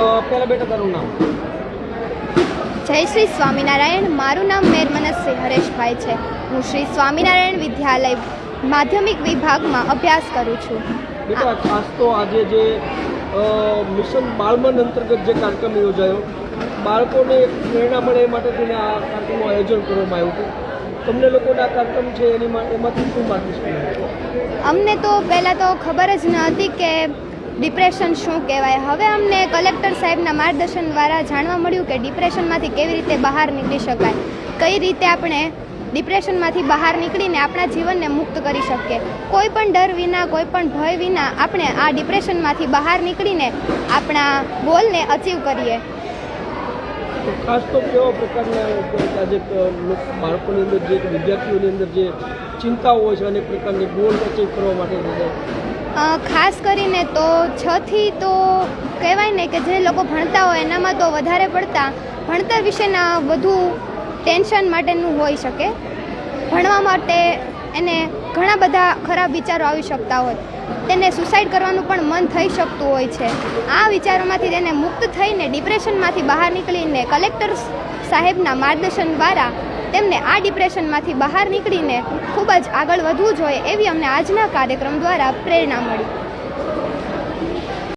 પહેલા બેટા તારું નામ? જય શ્રી સ્વામિનારાયણ મારું નામ મેરમનસિંહ હરેશભાઈ છે. હું શ્રી સ્વામિનારાયણ વિદ્યાલય માધ્યમિક વિભાગમાં અભ્યાસ કરું છું. બેટા ખાસ તો આજે જે મિશન બાળમન અંતર્ગત જે કાર્યક્રમ યોજાયો બાળકોને પ્રેરણા મળે એ માટે તેને આ કાર્યક્રમનું આયોજન કરવામાં આવ્યું હતું. તમને લોકોને કાર્યક્રમ છે એની માટે એમાંથી શું માર્ગદર્શન અમને તો પહેલાં તો ખબર જ ન હતી કે ડિપ્રેશન શું કહેવાય? હવે અમને કલેક્ટર સાહેબના માર્ગદર્શન દ્વારા જાણવા મળ્યું કે ડિપ્રેશનમાંથી કેવી રીતે બહાર નીકળી શકાય. કઈ રીતે આપણે ડિપ્રેશનમાંથી બહાર નીકળીને આપણા જીવનને મુક્ત કરી શકીએ? કોઈ પણ ડર વિના, કોઈ પણ ભય વિના આપણે આ ડિપ્રેશનમાંથી બહાર નીકળીને આપણા ગોલને અચીવ કરીએ. ખાસ તો કેવા પ્રકારના આજે બાળકોની અંદર જે, વિદ્યાર્થીઓની અંદર જે ચિંતાઓ હોય છે, અનેક પ્રકારની ગોલ અચીવ કરવા માટે ખાસ કરીને તો છથી તો કહેવાય ને કે જે લોકો ભણતા હોય એનામાં તો વધારે પડતા ભણતર વિશેના વધુ ટેન્શન માટેનું હોઈ શકે. ભણવા માટે એને ઘણા બધા ખરાબ વિચારો આવી શકતા હોય. તેને સુસાઇડ કરવાનું પણ મન થઈ શકતું હોય છે. આ વિચારોમાંથી તેને મુક્ત થઈને ડિપ્રેશનમાંથી બહાર નીકળીને કલેક્ટર સાહેબના માર્ગદર્શન દ્વારા તેમને આ ડિપ્રેશનમાંથી બહાર નીકળીને ખૂબ જ આગળ વધવું જોઈએ એવી અમને આજના કાર્યક્રમ દ્વારા પ્રેરણા મળી.